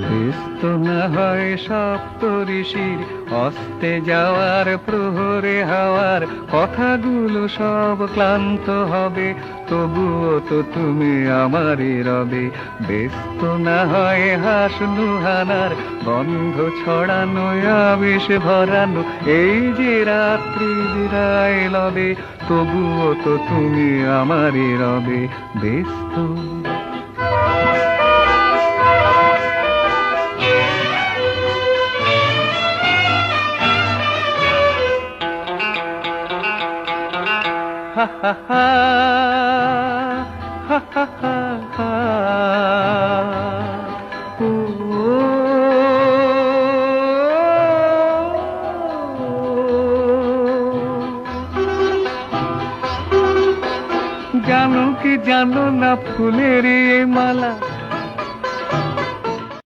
ব্যস্ত না হয় সপ্ত ঋষির অস্তে যাওয়ার প্রহরে হাওয়ার কথাগুলো সব ক্লান্ত হবে, তবুও তো তুমি আমারই রবে। ব্যস্ত না হয় হাসনুহানার গন্ধ ছড়ানো, আবেশ ভরানো, এই যে রাত্রি বিদায় লবে, তবুও তো তুমি আমারই রবে। ব্যস্ত জানো কি জানো না ফুলের